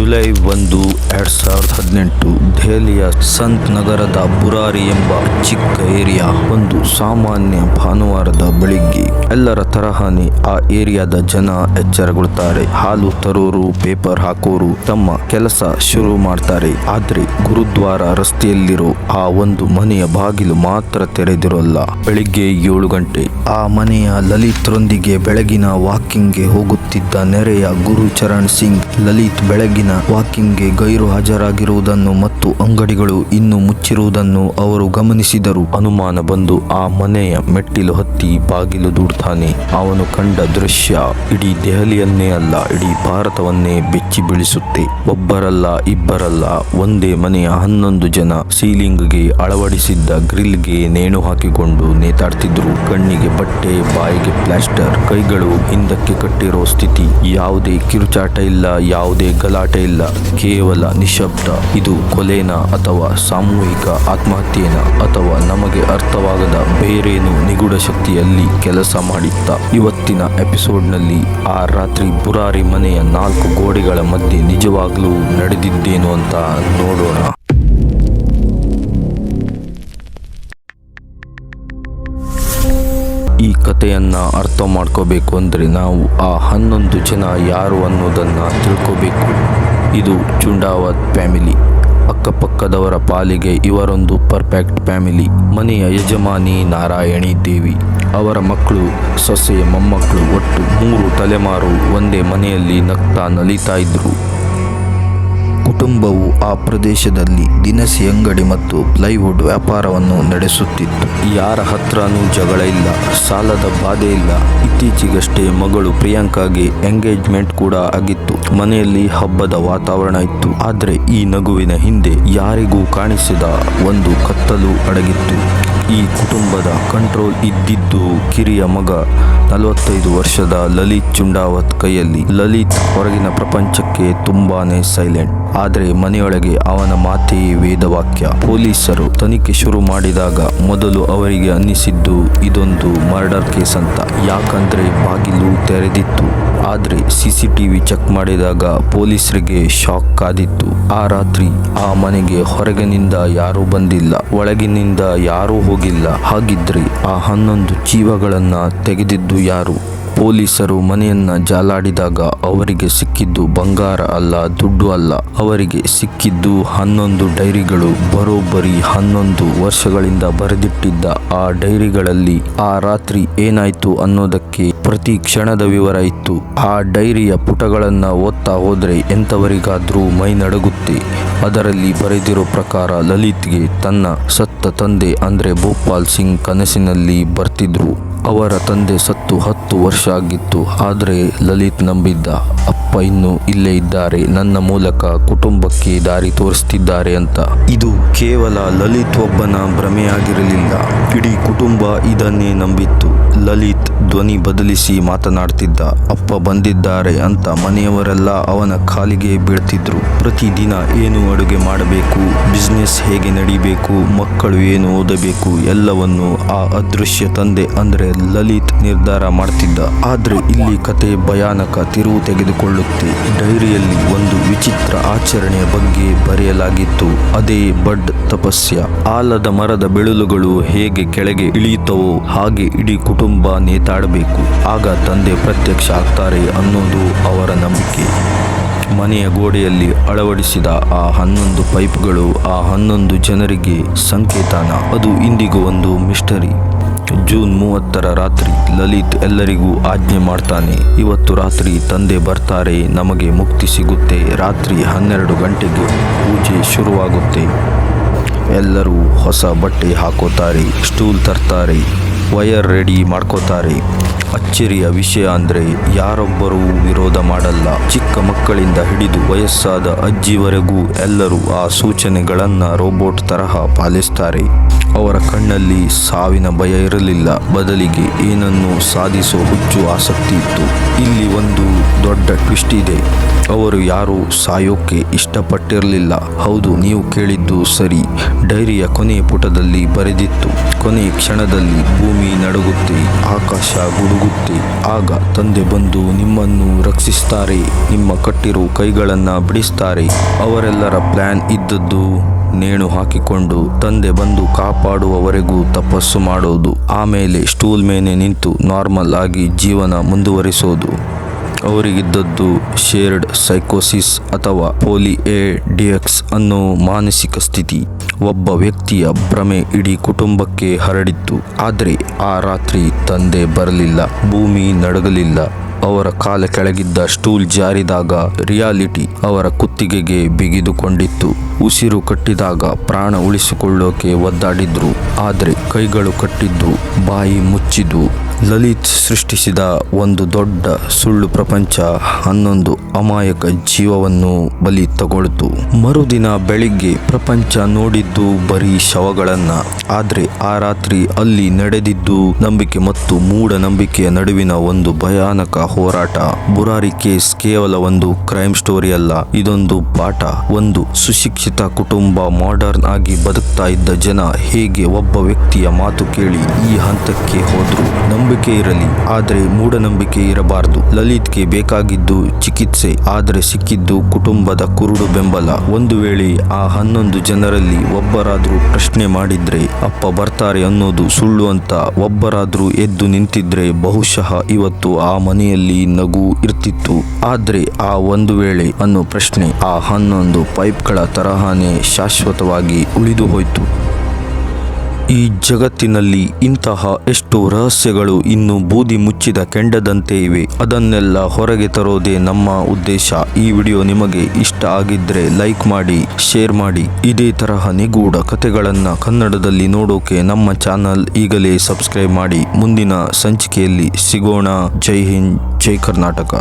July ಒಂದು, ಎರಡ್ ಸಾವಿರದ ಹದಿನೆಂಟು, ದೆಹಲಿಯ ಸಂತ್ ನಗರದ ಬುರಾರಿ ಎಂಬ ಚಿಕ್ಕ ಏರಿಯಾ. ಒಂದು ಸಾಮಾನ್ಯ ಭಾನುವಾರದ ಬೆಳಿಗ್ಗೆ ಎಲ್ಲರ ತರಹನೇ ಆ ಏರಿಯಾದ ಜನ ಎಚ್ಚರಗೊಳ್ತಾರೆ ಹಾಲು ತರೋರು ಪೇಪರ್ ಹಾಕೋರು ತಮ್ಮ ಕೆಲಸ ಶುರು ಮಾಡ್ತಾರೆ. ಆದ್ರೆ ಗುರುದ್ವಾರ ರಸ್ತೆಯಲ್ಲಿರೋ ಆ ಒಂದು ಮನೆಯ ಬಾಗಿಲು ಮಾತ್ರ ತೆರೆದಿರೋಲ್ಲ. ಬೆಳಿಗ್ಗೆ ಏಳು ಗಂಟೆ ಆ ಮನೆಯ ಲಲಿತ್ರೊಂದಿಗೆ ಬೆಳಗಿನ ವಾಕಿಂಗ್ಗೆ ಹೋಗುತ್ತಿದ್ದ ನೆರೆಯ ಗುರು ಚರಣ್ ಸಿಂಗ್, ಲಲಿತ್ ಬೆಳಗಿನ ವಾಕಿಂಗ್ಗೆ ಗೈರು ಹಾಜರಾಗಿರುವುದನ್ನು ಮತ್ತು ಅಂಗಡಿಗಳು ಇನ್ನು ಮುಚ್ಚಿರುವುದನ್ನು ಅವರು ಗಮನಿಸಿದರು. ಅನುಮಾನ ಬಂದು ಆ ಮನೆಯ ಮೆಟ್ಟಿಲು ಹತ್ತಿ ಬಾಗಿಲು ದೂಡ್ತಾನೆ. ಅವನು ಕಂಡ ದೃಶ್ಯ ಇಡೀ ದೆಹಲಿಯನ್ನೇ ಅಲ್ಲ, ಇಡೀ ಭಾರತವನ್ನೇ ಬೆಚ್ಚಿ ಬೀಳಿಸುತ್ತೆ. ಒಬ್ಬರಲ್ಲ, ಇಬ್ಬರಲ್ಲ, ಒಂದೇ ಮನೆಯ ಹನ್ನೊಂದು ಜನ ಸೀಲಿಂಗ್ಗೆ ಅಳವಡಿಸಿದ್ದ ಗ್ರಿಲ್ಗೆ ನೇಣು ಹಾಕಿಕೊಂಡು ನೇತಾಡ್ತಿದ್ರು. ಕಣ್ಣಿಗೆ ಬಟ್ಟೆ, ಬಾಯಿಗೆ ಪ್ಲಾಸ್ಟರ್, ಕೈಗಳು ಹಿಂದಕ್ಕೆ ಕಟ್ಟಿರೋ ಸ್ಥಿತಿ. ಯಾವುದೇ ಕಿರುಚಾಟ ಇಲ್ಲ, ಯಾವುದೇ ಗಲಾಟೆ ಇಲ್ಲ. ಕೇವಲ ನಿಶಬ್ದ. ಇದು ಕೊಲೆನ ಅಥವಾ ಸಾಮೂಹಿಕ ಆತ್ಮಹತ್ಯೆನ ಅಥವಾ ನಮಗೆ ಅರ್ಥವಾಗದ ಬೇರೇನು ನಿಗೂಢ ಶಕ್ತಿಯಲ್ಲಿ ಕೆಲಸ ಮಾಡಿತ್ತ. ಇವತ್ತಿನ ಎಪಿಸೋಡ್ನಲ್ಲಿ ಆ ರಾತ್ರಿ ಬುರಾರಿ ಮನೆಯ ನಾಲ್ಕು ಗೋಡೆಗಳ ಮಧ್ಯೆ ನಿಜವಾಗ್ಲೂ ನಡೆದಿದ್ದೇನು ಅಂತ ನೋಡೋಣ. ಕಥೆಯನ್ನ ಅರ್ಥ ಮಾಡ್ಕೋಬೇಕು ಅಂದರೆ ನಾವು ಆ ಹನ್ನೊಂದು ಜನ ಯಾರು ಅನ್ನೋದನ್ನು ತಿಳ್ಕೋಬೇಕು. ಇದು ಚುಂಡಾವತ್ ಫ್ಯಾಮಿಲಿ. ಅಕ್ಕಪಕ್ಕದವರ ಪಾಲಿಗೆ ಇವರೊಂದು ಪರ್ಫೆಕ್ಟ್ ಫ್ಯಾಮಿಲಿ. ಮನೆಯ ಯಜಮಾನಿ ನಾರಾಯಣಿ ದೇವಿ. ಅವರ ಮಕ್ಕಳು, ಸೊಸೆ, ಮೊಮ್ಮಕ್ಕಳು ಒಟ್ಟು ಮೂರು ತಲೆಮಾರು ಒಂದೇ ಮನೆಯಲ್ಲಿ ನಗ್ತಾ ನಲಿತಾ ಇದ್ರು. ಕುಟುಂಬವು ಆ ಪ್ರದೇಶದಲ್ಲಿ ದಿನಸಿ ಅಂಗಡಿ ಮತ್ತು ಪ್ಲೈವುಡ್ ವ್ಯಾಪಾರವನ್ನು ನಡೆಸುತ್ತಿತ್ತು. ಯಾರ ಹತ್ರನೂ ಜಗಳ ಇಲ್ಲ, ಸಾಲದ ಬಾಧೆ ಇಲ್ಲ. ಇತ್ತೀಚೆಗಷ್ಟೇ ಮಗಳು ಪ್ರಿಯಾಂಕಾಗೆ ಎಂಗೇಜ್ಮೆಂಟ್ ಕೂಡ ಆಗಿತ್ತು. ಮನೆಯಲ್ಲಿ ಹಬ್ಬದ ವಾತಾವರಣ ಇತ್ತು. ಆದರೆ ಈ ನಗುವಿನ ಹಿಂದೆ ಯಾರಿಗೂ ಕಾಣಿಸಿದ ಒಂದು ಕತ್ತಲು ಅಡಗಿತ್ತು. ಈ ಕುಟುಂಬದ ಕಂಟ್ರೋಲ್ ಇದ್ದಿದ್ದು ಕಿರಿಯ ಮಗ ನಲವತ್ತೈದು ವರ್ಷದ ಲಲಿತ್ ಚುಂಡಾವತ್ ಕೈಯಲ್ಲಿ ಲಲಿತ್ ಹೊರಗಿನ ಪ್ರಪಂಚಕ್ಕೆ ತುಂಬಾನೇ ಸೈಲೆಂಟ್. ಆದರೆ ಮನೆಯೊಳಗೆ ಅವನ ಮಾತೆಯೇ ವೇದವಾಕ್ಯ. ಪೊಲೀಸರು ತನಿಖೆ ಶುರು ಮಾಡಿದಾಗ ಮೊದಲು ಅವರಿಗೆ ಅನ್ನಿಸಿದ್ದು ಇದೊಂದು ಮರ್ಡರ್ ಕೇಸ್ ಅಂತ. ಯಾಕಂದ್ರೆ ಬಾಗಿಲು ತೆರೆದಿತ್ತು. ಆದ್ರೆ ಸಿಸಿಟಿವಿ ಚೆಕ್ ಮಾಡಿದಾಗ ಪೊಲೀಸರಿಗೆ ಶಾಕ್ ಕಾದಿತ್ತು ಆ ರಾತ್ರಿ ಆ ಮನೆಗೆ ಹೊರಗಿನಿಂದ ಯಾರೂ ಬಂದಿಲ್ಲ. ಒಳಗಿನಿಂದ ಯಾರೂ ಹೋಗಿಲ್ಲ. ಹಾಗಿದ್ರೆ ಆ ಹನ್ನೊಂದು ಜೀವಗಳನ್ನು ತೆಗೆದಿದ್ದು ಯಾರು? ಪೊಲೀಸರು ಮನೆಯನ್ನ ಜಾಲಾಡಿದಾಗ ಅವರಿಗೆ ಸಿಕ್ಕಿದ್ದು ಬಂಗಾರ ಅಲ್ಲ, ದುಡ್ಡು ಅಲ್ಲ. ಅವರಿಗೆ ಸಿಕ್ಕಿದ್ದು ಹನ್ನೊಂದು ಡೈರಿಗಳು. ಬರೋಬ್ಬರಿ ಹನ್ನೊಂದು ವರ್ಷಗಳಿಂದ ಬರೆದಿಟ್ಟಿದ್ದ ಆ ಡೈರಿಗಳಲ್ಲಿ ಆ ರಾತ್ರಿ ಏನಾಯ್ತು ಅನ್ನೋದಕ್ಕೆ ಪ್ರತಿ ಕ್ಷಣದ ವಿವರ ಇತ್ತು. ಆ ಡೈರಿಯ ಪುಟಗಳನ್ನ ಓದ್ತಾ ಹೋದ್ರೆ ಎಂಥವರಿಗಾದ್ರೂ ಮೈ ನಡಗುತ್ತೆ. ಅದರಲ್ಲಿ ಬರೆದಿರೋ ಪ್ರಕಾರ ಲಲಿತ್ಗೆ ತನ್ನ ಸತ್ತ ತಂದೆ ಅಂದ್ರೆ ಭೋಪಾಲ್ ಸಿಂಗ್ ಕನಸಿನಲ್ಲಿ ಬರ್ತಿದ್ರು. ಅವರ ತಂದೆ ಸತ್ತು ಹತ್ತು ವರ್ಷ ಆಗಿತ್ತು. ಆದರೆ ಲಲಿತ್ ನಂಬಿದ್ದ ಅಪ್ಪ ಇನ್ನೂ ಇಲ್ಲೇ ಇದ್ದಾರೆ. ನನ್ನ ಮೂಲಕ ಕುಟುಂಬಕ್ಕೆ ದಾರಿ ತೋರಿಸ್ತಿದ್ದಾರೆ ಅಂತ. ಇದು ಕೇವಲ ಲಲಿತ್ ಒಬ್ಬನ ಭ್ರಮೆಯಾಗಿರಲಿಲ್ಲ. ಇಡೀ ಕುಟುಂಬ ಇದನ್ನೇ ನಂಬಿತ್ತು. ಲಲಿತ್ ಧ್ವನಿ ಬದಲಿಸಿ ಮಾತನಾಡ್ತಿದ್ದ, ಅಪ್ಪ ಬಂದಿದ್ದಾರೆ ಅಂತ ಮನೆಯವರೆಲ್ಲ ಅವನ ಕಾಲಿಗೆ ಬೀಳ್ತಿದ್ರು. ಪ್ರತಿದಿನ ಏನು ಅಡುಗೆ ಮಾಡಬೇಕು ಬಿಸ್ನೆಸ್ ಹೇಗೆ ನಡಿಬೇಕು, ಮಕ್ಕಳು ಏನು ಓದಬೇಕು, ಎಲ್ಲವನ್ನು ಆ ಅದೃಶ್ಯ ತಂದೆ ಅಂದ್ರೆ ಲಲಿತ್ ನಿರ್ಧಾರ ಮಾಡ್ತಿದ್ದ. ಆದ್ರೆ ಇಲ್ಲಿ ಕತೆ ಭಯಾನಕ ತಿರುವು ತೆಗೆದುಕೊಳ್ಳುತ್ತೆ. ಡೈರಿಯಲ್ಲಿ ಒಂದು ವಿಚಿತ್ರ ಆಚರಣೆಯ ಬಗ್ಗೆ ಬರೆಯಲಾಗಿತ್ತು. ಅದೇ ಬಡ್ ತಪಸ್ಯ. ಆಲದ ಮರದ ಬೆಳಲುಗಳು ಹೇಗೆ ಕೆಳಗೆ ಇಳಿಯುತ್ತವೋ ಹಾಗೆ ಇಡೀ ಕುಟುಂಬ ನೇತಾಡಬೇಕು ಆಗ ತಂದೆ ಪ್ರತ್ಯಕ್ಷ ಆಗ್ತಾರೆ ಅನ್ನೋದು ಅವರ ನಂಬಿಕೆ. ಮನೆಯ ಗೋಡೆಯಲ್ಲಿ ಅಳವಡಿಸಿದ ಆ ಹನ್ನೊಂದು ಪೈಪ್ಗಳು ಆ ಹನ್ನೊಂದು ಜನರಿಗೆ ಸಂಕೇತನ. ಅದು ಇಂದಿಗೂ ಒಂದು ಮಿಸ್ಟರಿ. ಜೂನ್ ಮೂವತ್ತರ ರಾತ್ರಿ ಲಲಿತ್ ಎಲ್ಲರಿಗೂ ಆಜ್ಞೆ ಮಾಡ್ತಾನೆ, ಇವತ್ತು ರಾತ್ರಿ ತಂದೆ ಬರ್ತಾರೆ, ನಮಗೆ ಮುಕ್ತಿ ಸಿಗುತ್ತೆ. ರಾತ್ರಿ ಹನ್ನೆರಡು ಗಂಟೆಗೆ ಪೂಜೆ ಶುರುವಾಗುತ್ತೆ. ಎಲ್ಲರೂ ಹೊಸ ಬಟ್ಟೆ ಹಾಕೋತಾರೆ, ಸ್ಟೂಲ್ ತರ್ತಾರೆ. ವಯರ್ ರೆಡಿ ಮಾಡ್ಕೋತಾರೆ. ಅಚ್ಚರಿಯ ವಿಷಯ ಅಂದರೆ ಯಾರೊಬ್ಬರೂ ವಿರೋಧ ಮಾಡಲ್ಲ. ಚಿಕ್ಕ ಮಕ್ಕಳಿಂದ ಹಿಡಿದು ವಯಸ್ಸಾದ ಅಜ್ಜಿವರೆಗೂ ಎಲ್ಲರೂ ಆ ಸೂಚನೆಗಳನ್ನು ರೋಬೋಟ್ ತರಹ ಪಾಲಿಸ್ತಾರೆ. ಅವರ ಕಣ್ಣಲ್ಲಿ ಸಾವಿನ ಭಯ ಇರಲಿಲ್ಲ. ಬದಲಿಗೆ ಏನನ್ನು ಸಾಧಿಸೋ ಹುಚ್ಚು ಆಸಕ್ತಿ ಇತ್ತು. ಇಲ್ಲಿ ಒಂದು ದೊಡ್ಡ ಟ್ವಿಸ್ಟ್ ಇದೆ. ಅವರು ಯಾರು ಸಾಯೋಕ್ಕೆ ಇಷ್ಟಪಟ್ಟಿರಲಿಲ್ಲ. ಹೌದು, ನೀವು ಕೇಳಿದ್ದು ಸರಿ. ಡೈರಿಯ ಕೊನೆಯ ಪುಟದಲ್ಲಿ ಬರೆದಿತ್ತು ಕೊನೆಯ ಕ್ಷಣದಲ್ಲಿ ಭೂಮಿ ನಡುಗುತ್ತೆ, ಆಕಾಶ ಗುಡುಗುತ್ತೆ. ಆಗ ತಂದೆ ಬಂದು ನಿಮ್ಮನ್ನು ರಕ್ಷಿಸ್ತಾರೆ, ನಿಮ್ಮ ಕಟ್ಟಿರೋ ಕೈಗಳನ್ನು ಬಿಡಿಸ್ತಾರೆ. ಅವರೆಲ್ಲರ ಪ್ಲ್ಯಾನ್ ಇದ್ದದ್ದು ನೇಣು ಹಾಕಿಕೊಂಡು ತಂದೆ ಬಂದು ಕಾಪಾಡುವವರೆಗೂ ತಪಸ್ಸು ಮಾಡೋದು. ಆಮೇಲೆ ಸ್ಟೂಲ್ ಮೇಲೆ ನಿಂತು ನಾರ್ಮಲ್ ಆಗಿ ಜೀವನ ಮುಂದುವರಿಸೋದು. ಅವರಿಗಿದ್ದದ್ದು ಶೇರ್ಡ್ ಸೈಕೋಸಿಸ್ ಅಥವಾ ಪೋಲಿ ಎ ಡಿಎಕ್ಸ್ ಅನ್ನೋ ಮಾನಸಿಕ ಸ್ಥಿತಿ. ಒಬ್ಬ ವ್ಯಕ್ತಿಯ ಭ್ರಮೆ ಇಡೀ ಕುಟುಂಬಕ್ಕೆ ಹರಡಿತ್ತು. ಆದರೆ ಆ ರಾತ್ರಿ ತಂದೆ ಬರಲಿಲ್ಲ, ಭೂಮಿ ನಡಗಲಿಲ್ಲ. ಅವರ ಕಾಲ ಕೆಳಗಿದ್ದ ಸ್ಟೂಲ್ ಜಾರಿದಾಗ ರಿಯಾಲಿಟಿ ಅವರ ಕುತ್ತಿಗೆಗೆ ಬಿಗಿದುಕೊಂಡಿತ್ತು. ಉಸಿರು ಕಟ್ಟಿದಾಗ ಪ್ರಾಣ ಉಳಿಸಿಕೊಳ್ಳೋಕೆ ಒದ್ದಾಡಿದ್ರು. ಆದರೆ ಕೈಗಳು ಕಟ್ಟಿದ್ದು, ಬಾಯಿ ಮುಚ್ಚಿದ್ದು. ಲಲಿತ್ ಸೃಷ್ಟಿಸಿದ ಒಂದು ದೊಡ್ಡ ಸುಳ್ಳು ಪ್ರಪಂಚ, ಹನ್ನೊಂದು ಅಮಾಯಕ ಜೀವವನ್ನು ಬಲಿ ತಗೊಳ್ತು. ಮರುದಿನ ಬೆಳಿಗ್ಗೆ ಪ್ರಪಂಚ ನೋಡಿದ್ದು ಬರೀ ಶವಗಳನ್ನ. ಆದ್ರೆ ಆ ರಾತ್ರಿ ಅಲ್ಲಿ ನಡೆದಿದ್ದು ನಂಬಿಕೆ ಮತ್ತು ಮೂಢ ನಂಬಿಕೆಯ ನಡುವಿನ ಒಂದು ಭಯಾನಕ ಹೋರಾಟ. ಬುರಾರಿ ಕೇಸ್ ಕೇವಲ ಒಂದು ಕ್ರೈಮ್ ಸ್ಟೋರಿ ಅಲ್ಲ, ಇದೊಂದು ಪಾಠ. ಒಂದು ಸುಶಿಕ್ಷಿತ ಕುಟುಂಬ ಮಾಡರ್ನ್ ಆಗಿ ಬದುಕ್ತಾ ಇದ್ದ ಜನ ಹೇಗೆ ಒಬ್ಬ ವ್ಯಕ್ತಿಯ ಮಾತು ಕೇಳಿ ಈ ಹಂತಕ್ಕೆ ಹೋದ್ರು? ನಂಬಿಕೆ ಇರಲಿ. ಆದರೆ ಮೂಢನಂಬಿಕೆ ಇರಬಾರದು. ಲಲಿತ್ಗೆ ಬೇಕಾಗಿದ್ದು ಚಿಕಿತ್ಸೆ, ಆದರೆ ಸಿಕ್ಕಿದ್ದು ಕುಟುಂಬದ ಕುರುಡು ಬೆಂಬಲ. ಒಂದು ವೇಳೆ ಆ ಹನ್ನೊಂದು ಜನರಲ್ಲಿ ಒಬ್ಬರಾದ್ರೂ ಪ್ರಶ್ನೆ ಮಾಡಿದ್ರೆ ಅಪ್ಪ ಬರ್ತಾರೆ ಅನ್ನೋದು ಸುಳ್ಳು ಅಂತ ಒಬ್ಬರಾದ್ರೂ ಎದ್ದು ನಿಂತಿದ್ರೆ ಬಹುಶಃ ಇವತ್ತು ಆ ಮನೆಯಲ್ಲಿ ನಗು ಇರ್ತಿತ್ತು. ಆದ್ರೆ ಆ ಒಂದು ವೇಳೆ ಅನ್ನೋ ಪ್ರಶ್ನೆ ಆ ಹನ್ನೊಂದು ಪೈಪ್ಗಳ ತರಹನೇ ಶಾಶ್ವತವಾಗಿ ಉಳಿದು ಹೋಯ್ತು. ಈ ಜಗತ್ತಿನಲ್ಲಿ ಇಂತಹ ಎಷ್ಟೋ ರಹಸ್ಯಗಳು ಇನ್ನು ಬೂದಿ ಮುಚ್ಚಿದ ಕೆಂಡದಂತೆ ಇವೆ. ಅದನ್ನೆಲ್ಲ ಹೊರಗೆ ತರೋದೇ ನಮ್ಮ ಉದ್ದೇಶ. ಈ ವಿಡಿಯೋ ನಿಮಗೆ ಇಷ್ಟ ಆಗಿದ್ರೆ ಲೈಕ್ ಮಾಡಿ, ಶೇರ್ ಮಾಡಿ. ಇದೇ ತರಹ ನಿಗೂಢ ಕಥೆಗಳನ್ನು ಕನ್ನಡದಲ್ಲಿ ನೋಡೋಕೆ ನಮ್ಮ ಚಾನಲ್ ಈಗಲೇ ಸಬ್ಸ್ಕ್ರೈಬ್ ಮಾಡಿ. ಮುಂದಿನ ಸಂಚಿಕೆಯಲ್ಲಿ ಸಿಗೋಣ. ಜೈ ಹಿಂದ್, ಜೈ ಕರ್ನಾಟಕ.